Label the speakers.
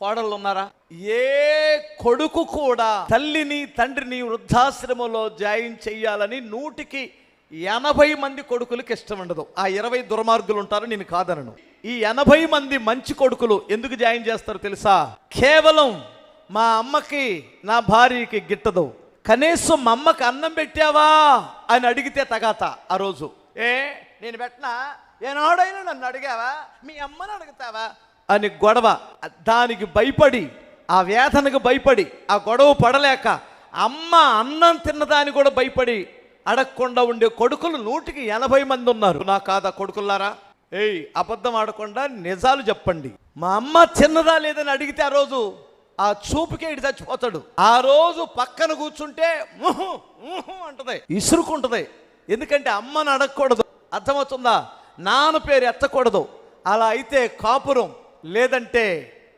Speaker 1: కోడళ్ళు ఉన్నారా ఏ కొడుకు కూడా తల్లిని తండ్రిని వృద్ధాశ్రమంలో జాయిన్ చేయాలని నూటికి ఎనభై మంది కొడుకులకి ఇష్టం ఉండదు. ఆ ఇరవై దుర్మార్గులు ఉంటారు నేను కాదనను. ఈ ఎనభై మంది మంచి కొడుకులు ఎందుకు జాయిన్ చేస్తారో తెలుసా? కేవలం మా అమ్మకి నా భార్యకి గిట్టదు. కనీసం మా అమ్మకి అన్నం పెట్టావా అని అడిగితే తగాత ఆ రోజు. ఏ నేను పెట్టినా? ఏనాడైనా నన్ను అడిగావా? మీ అమ్మని అడుగుతావా? అని గొడవ. దానికి భయపడి ఆ వేదనకు భయపడి ఆ గొడవ పడలేక అమ్మ అన్నం తిన్నదాని కూడా భయపడి అడగకుండా ఉండే కొడుకులు నూటికి ఎనభై మంది ఉన్నారు. నా కాదా కొడుకులారా ఏయ్ అబద్ధం ఆడకుండా నిజాలు చెప్పండి. మా అమ్మ చిన్నదా లేదని అడిగితే ఆ రోజు ఆ చూపుకే ఇటు చచ్చిపోతాడు. ఆ రోజు పక్కన కూర్చుంటే ఊహు ఊహు అంటది. ఇసురుకుంటది. ఎందుకంటే అమ్మను అడగకూడదు. అర్థమవుతుందా? నాన్న పేరు ఎత్తకూడదు. అలా అయితే కాపురం. లేదంటే